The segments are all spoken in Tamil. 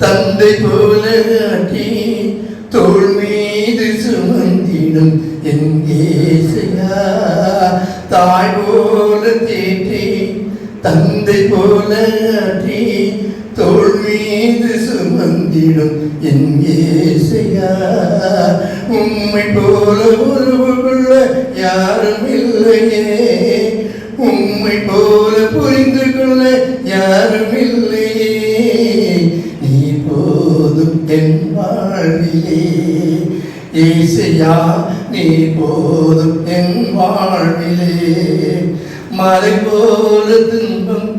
தந்தை போல ஆட்டி தோல் மீது சுமந்திடும் என் ஏசையா. தாய் போல தேற்றி தந்தை போல ஆட்டி தோல் மீது சுமந்திடும் என் ஏசையா. உம்மை போல உறவு கொள்ள யாரும் இல்லையே. உம்மை போல புரிந்து கொள்ள போதும் என் வாழ்விலே. ஏசையா நீ போதும் என் வாழ்விலே. மலை போல துன்பம்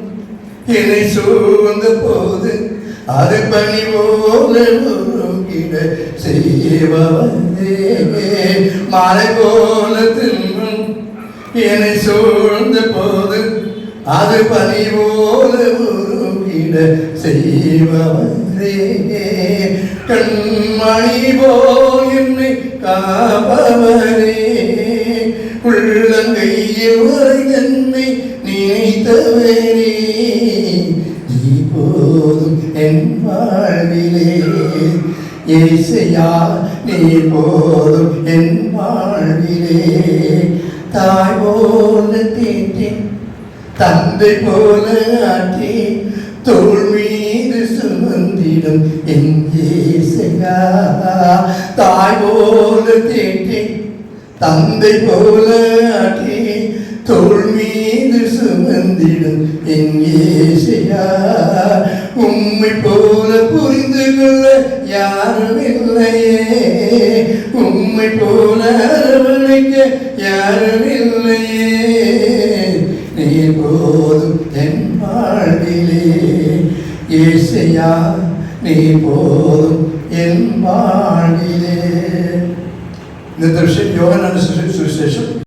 என்னை சூழ்ந்த போது அது பணி போல உருகிட செய்வதே மலை போல துன்பம் என்னை சூழ்ந்த போது அது பணி போல செய்த செய்வரே கண்மணி போல் என்னை காப்பவரே. உள்ளங்கையில் வரை என்னை நினைத்தவரே. நீ போதும் என் வாழ்விலே. இசையா நீ போதும் என் வாழ்விலே. தாய் போல தீட்டின் தந்தை போல ஆட்டி தோல் மீது சுமந்திடும் என் தாய் போல தேட்டி தந்தை போல ஆட்டி தோல் மீது சுமந்திடும் என் ஏசையா. உம்மை போல புரிந்து கொள்ள யாரும் இல்லையே. உம்மை போல அரவணைக்க யாரும் இல்லையே. போதும் என் வாழ்விலே ஏசையா நீ போதும் என் வாழ்விலே இந்த ദൃശ്യം യോഹനാന്റെ സുവിശേഷം